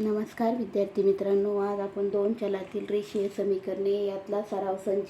नमस्कार विद्यार्थी मित्रांनो आज आपण दोन चलातील रेषीय समीकरणे यातला सराव संच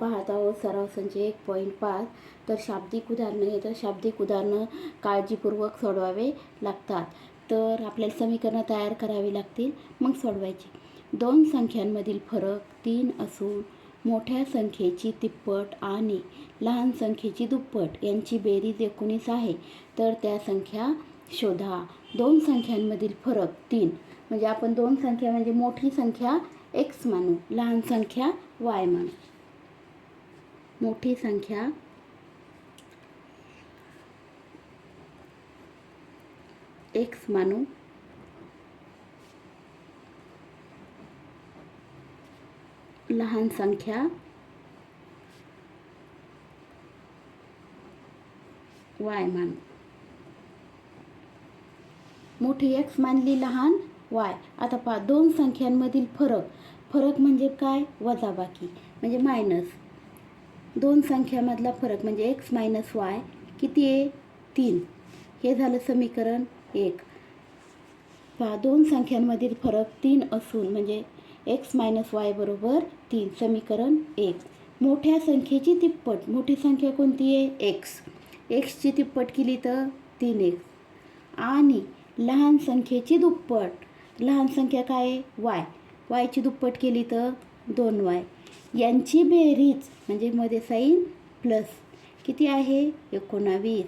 पाहत आहोत. सराव संच एक पॉईंट पाच. तर शाब्दिक उदाहरणं हे तर शाब्दिक उदाहरणं काळजीपूर्वक सोडवावे लागतात. तर आपल्याला समीकरणं तयार करावी लागतील. मग सोडवायची. दोन संख्यांमधील फरक तीन असून मोठ्या संख्येची तिप्पट आणि लहान संख्येची दुप्पट यांची बेरीज एकोणीस आहे. तर त्या संख्या शोधा. दोन संख्यांमधील फरक तीन. म्हणजे आपण दोन संख्या म्हणजे मोठी संख्या एक्स मानू लहान संख्या, वाय मानू मोठी संख्या एक्स मानू लहान संख्या, वाय मानू मोठी एक्स मानली लहान वाय आता पहा दोन संख्यांमधील फरक. फरक म्हणजे काय? वजाबाकी म्हणजे मायनस दोन संख्यामधला फरक म्हणजे एक्स मायनस वाय किती आहे? तीन. हे झालं समीकरण एक. पहा दोन संख्यांमधील फरक तीन असून म्हणजे एक्स मायनस वाय बरोबर तीन समीकरण एक. मोठ्या संख्येची तिप्पट. मोठी संख्या कोणती आहे? एक्स एक्सची तिप्पट केली तर तीन एक्स आणि लहान संख्येची दुप्पट. लहान संख्या काय? आहे वाय. वायची दुप्पट केली तर दोन वाय. यांची बेरीज म्हणजे मध्ये साईन प्लस किती आहे? एकोणावीस.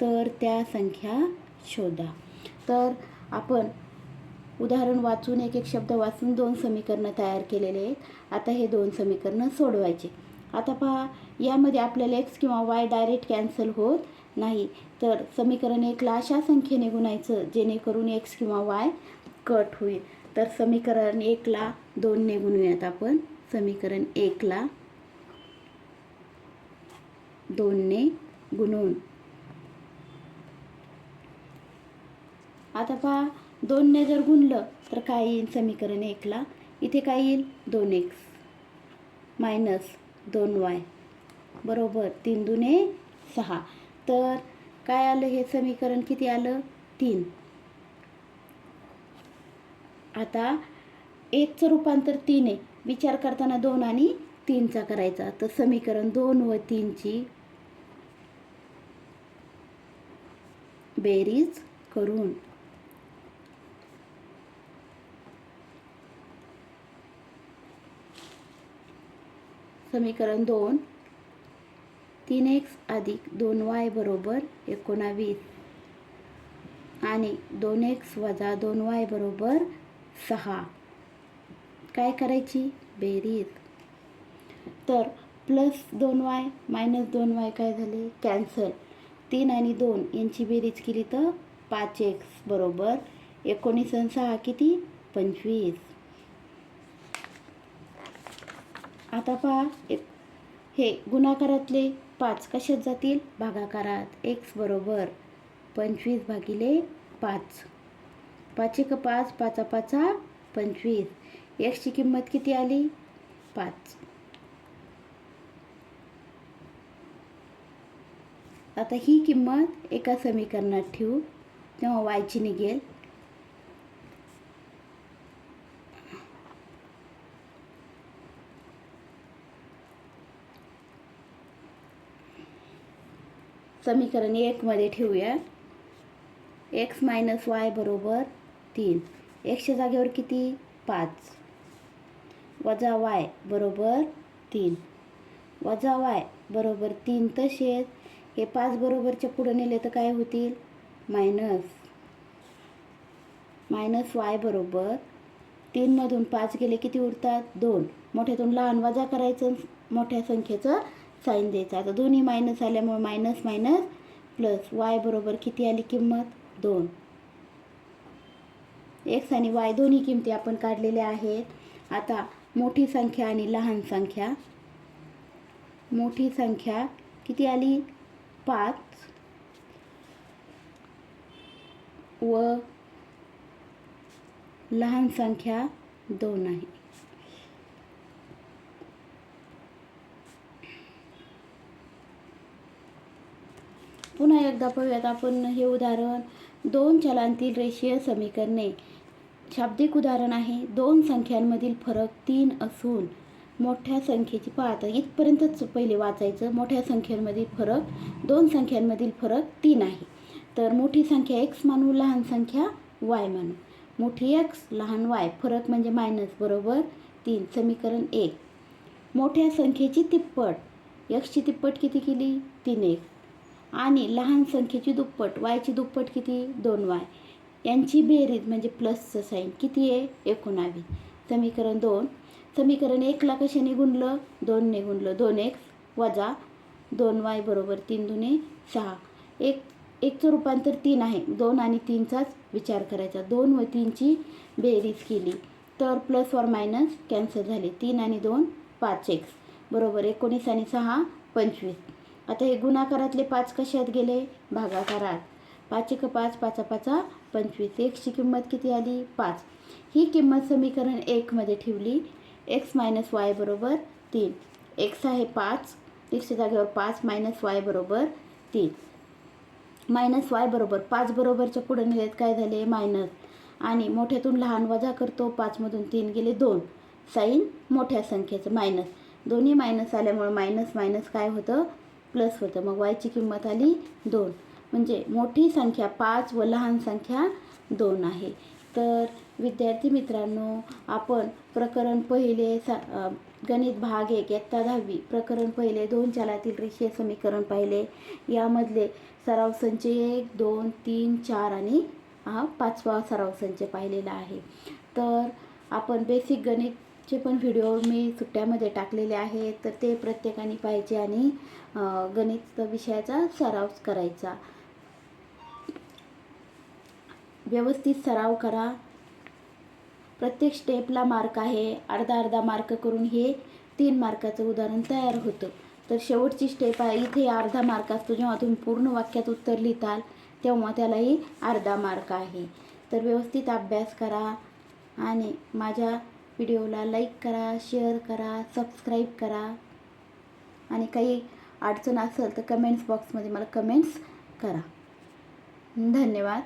तर त्या संख्या शोधा. तर आपण उदाहरण वाचून एक एक शब्द वाचून दोन समीकरणं तयार केलेले आहेत. आता हे दोन समीकरणं सोडवायचे. आता पहा यामध्ये आपल्याला एक्स किंवा वाय डायरेक्ट कॅन्सल होत. नाही. तर समीकरण एकला अशा संख्येने गुणायचं जेणेकरून एक्स किंवा वाय कट होईल. तर समीकरण एकला दोनने गुणूयात आपण. समीकरण एकला दोनने गुणून. आता पहा दोनने जर गुणलं तर काय येईल समीकरण एकला? इथे काय येईल? दोन एक्स मायनस दोन वाय. बरोबर तीन दुने सहा. तर काय आलं? हे समीकरण किती आलं? तीन. आता एकचं रूपांतर तीन आहे. विचार करताना दोन आणि तीनचा करायचा. तर समीकरण दोन व तीनची बेरीज करून. समीकरण दोन तीन एक्स अधिक दोन वाय बरोबर एकोणावीस. आणि दोन एक्स वजा दोन वाय बरोबर सहा. काय करायची? बेरीज. तर प्लस दोन वाय मायनस दोन वाय काय झाले? कॅन्सल. तीन आणि दोन यांची बेरीज केली तर पाच एक्स बरोबर एकोणीस आणि सहा किती? पंचवीस. आता पहा एक हे गुणाकारातले पाच कशात जातील? भागाकारात. एक्स बरोबर. पंचवीस भागिले पाच. पाच एक पाच पाचा पाचा पंचवीस. एक्सची किंमत किती आली? पाच. आता ही किंमत एका समीकरणात ठेवू. तेव्हा वायची निघेल. समीकरण एकमध्ये ठेवूया. एक्स मायनस वाय बरोबर तीन. एक्सच्या जागेवर किती? पाच. वजा वाय बरोबर तीन. वजा वाय बरोबर तीन तसेच. हे पाच बरोबरच्या पुढं नेले तर काय होतील? मायनस मायनस वाय बरोबर तीनमधून पाच गेले किती उरतात? दोन. मोठ्यातून लहान वजा करायचं मोठ्या संख्येचं साईन द्यायचा. आता दोन्ही मायनस आल्यामुळे मायनस मायनस प्लस वाय बरोबर किती आली किंमत? दोन. एक्स आणि वाय दोन्ही किमती आपण काढलेल्या आहेत. आता मोठी संख्या आणि लहान संख्या. मोठी संख्या किती आली? पाच. व लहान संख्या दोन आहे. पुन्हा एकदा पाहूयात. आपण हे उदाहरण दोन चलांतील रेषीय समीकरणे. शाब्दिक उदाहरण आहे. दोन संख्यांमधील फरक तीन असून मोठ्या संख्येची पाहता इथपर्यंतच पहिले वाचायचं. मोठ्या संख्यांमधील फरक दोन संख्यांमधील फरक तीन आहे. तर मोठी संख्या एक्स मानू लहान संख्या वाय मानू. मोठी एक्स लहान वाय फरक म्हणजे मायनस बरोबर तीन. समीकरण एक. मोठ्या संख्येची तिप्पट. एक्सची तिप्पट किती केली? तीन एक. आणि लहान संख्येची दुप्पट वायची दुप्पट किती? दोन वाय. यांची बेरीज म्हणजे प्लसचं साईन किती आहे? एकोणावीस. समीकरण दोन. समीकरण एकला कशाने गुणलं? दोनने गुणलं. दोन एक्स वजा दोन वाय बरोबर तीन दुने सहा. एक एकचं रूपांतर तीन आहे. दोन आणि तीनचाच विचार करायचा. दोन व तीनची बेरीज केली. तर प्लस वर मायनस कॅन्सल झाले. तीन आणि दोन पाच एक्स बरोबर एकोणीस आणि सहा पंचवीस. आता हे गुणाकारातले पाच कशात गेले? भागाकारात. पाच एक पाच पाचा पाचा पंचवीस. एक्सची किंमत किती आली? पाच. ही किंमत समीकरण एकमध्ये ठेवली. एक्स मायनस वाय बरोबर तीन. एक्स आहे पाच. एक्सच्या जागेवर पाच मायनस वाय बरोबर तीन. मायनस वाय बरोबर पाच बरोबरच्या पुढे नेलेत काय झाले? मायनस आणि मोठ्यातून लहान वजा करतो. पाचमधून तीन गेले दोन. साईन मोठ्या संख्येचं मायनस दोन्ही मायनस आल्यामुळं मायनस मायनस काय होतं? प्लस होतं. मग वायची किंमत आली दोन. म्हणजे मोठी संख्या पाच व लहान संख्या दोन आहे. तर विद्यार्थी मित्रांनो आपण प्रकरण पहिले सा गणित भाग एक इयत्ता दहावी प्रकरण पहिले दोन चालातील रेषीय समीकरण पाहिले. यामधले सराव संच एक दोन तीन चार आणि हा पाचवा सराव संच पाहिलेला आहे. तर आपण बेसिक गणित जे पण व्हिडिओ मी सुट्ट्यामध्ये टाकलेले आहेत तर ते प्रत्येकाने पाहिजे आणि गणित विषयाचा सराव करायचा. व्यवस्थित सराव करा. प्रत्येक स्टेपला मार्क आहे. अर्धा अर्धा मार्क करून हे तीन मार्काचं उदाहरण तयार होतं. तर शेवटची स्टेप आहे इथे अर्धा मार्क असतो. जेव्हा तुम्ही पूर्ण वाक्यात उत्तर लिहिताल तेव्हा त्यालाही अर्धा मार्क आहे. तर व्यवस्थित अभ्यास करा. आणि माझ्या व्हिडिओला लाईक करा शेअर करा सबस्क्राईब करा. आणि काही अडचण असेल तर कमेंट्स बॉक्समध्ये मला कमेंट्स करा. धन्यवाद.